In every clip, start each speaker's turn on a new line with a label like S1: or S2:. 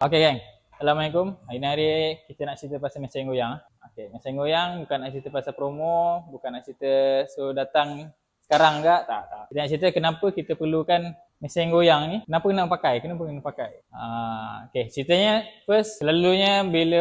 S1: Okay gang, Assalamualaikum. Hari ni hari kita nak cerita pasal mesin goyang. Okay, mesin goyang bukan nak cerita pasal promo, bukan nak cerita so datang sekarang tak, tak. Kita nak cerita kenapa kita perlukan mesin goyang ni, kenapa kena pakai, kenapa kena pakai. Ah, okay, ceritanya first, selalunya bila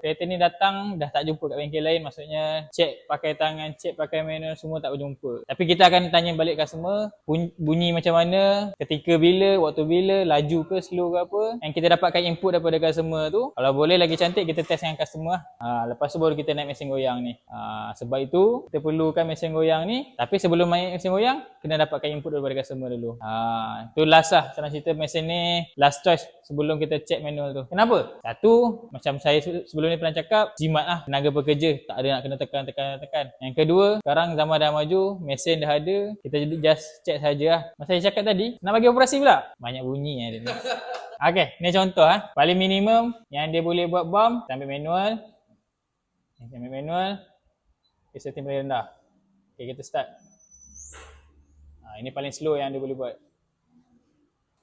S1: kereta ni datang dah tak jumpa kat bengkel lain, maksudnya check pakai tangan, check pakai manual semua tak berjumpa. Tapi kita akan tanya balik customer, bunyi, bunyi macam mana, ketika bila, waktu bila, laju ke, slow ke apa. Yang kita dapatkan input daripada customer tu, kalau boleh lagi cantik kita test dengan customer. Ah, lepas tu baru kita naik mesin goyang ni. Ah, sebab itu kita perlukan mesin goyang ni, tapi sebelum main mesin goyang, kena dapatkan input daripada customer dulu. Ah, tu last lah, senang cerita mesin ni last choice sebelum kita check manual tu. Kenapa? Satu, macam saya se- sebelum ni pernah cakap, jimat lah tenaga pekerja. Tak ada nak kena tekan, tekan, tekan. Yang kedua, sekarang zaman dah maju, mesin dah ada, kita just check saja lah. Masa saya cakap tadi, nak bagi operasi pula? Banyak bunyi yang ada ni. Okay, ni contoh ah. Paling minimum yang dia boleh buat bump, kita ambil manual. Kita ambil manual. Kita setting paling rendah. Okay, kita start. Ha, ini paling slow yang dia boleh buat.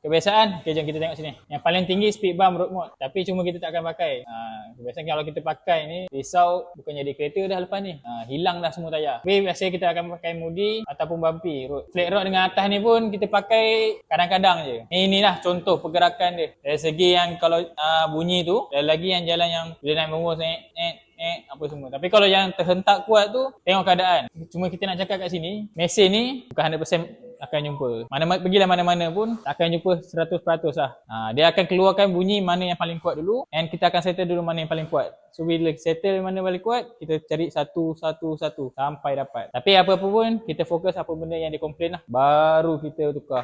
S1: Kebiasaan, okay, jom kita tengok sini. Yang paling tinggi speed bump road mode. Tapi cuma kita tak akan pakai. Ha, kebiasaan kalau kita pakai ni, risau bukan jadi kereta dah lepas ni. Ha, hilang dah semua tayar. Tapi biasanya kita akan pakai mudi ataupun bumpy road. Flat road dengan atas ni pun kita pakai kadang-kadang je. Ni inilah contoh pergerakan dia. Dari segi yang kalau uh, bunyi tu, dan lagi yang jalan yang bila naik mengus, naik, naik, naik, apa semua. Tapi kalau yang terhentak kuat tu, tengok keadaan. Cuma kita nak cakap kat sini, mesin ni bukan 100% akan jumpa. Mana pergilah mana-mana pun akan jumpa 100% lah. Ha, dia akan keluarkan bunyi mana yang paling kuat dulu and kita akan settle dulu mana yang paling kuat. So bila settle mana paling kuat, kita cari satu satu satu sampai dapat. Tapi apa-apa pun kita fokus apa benda yang dia komplain lah. Baru kita tukar.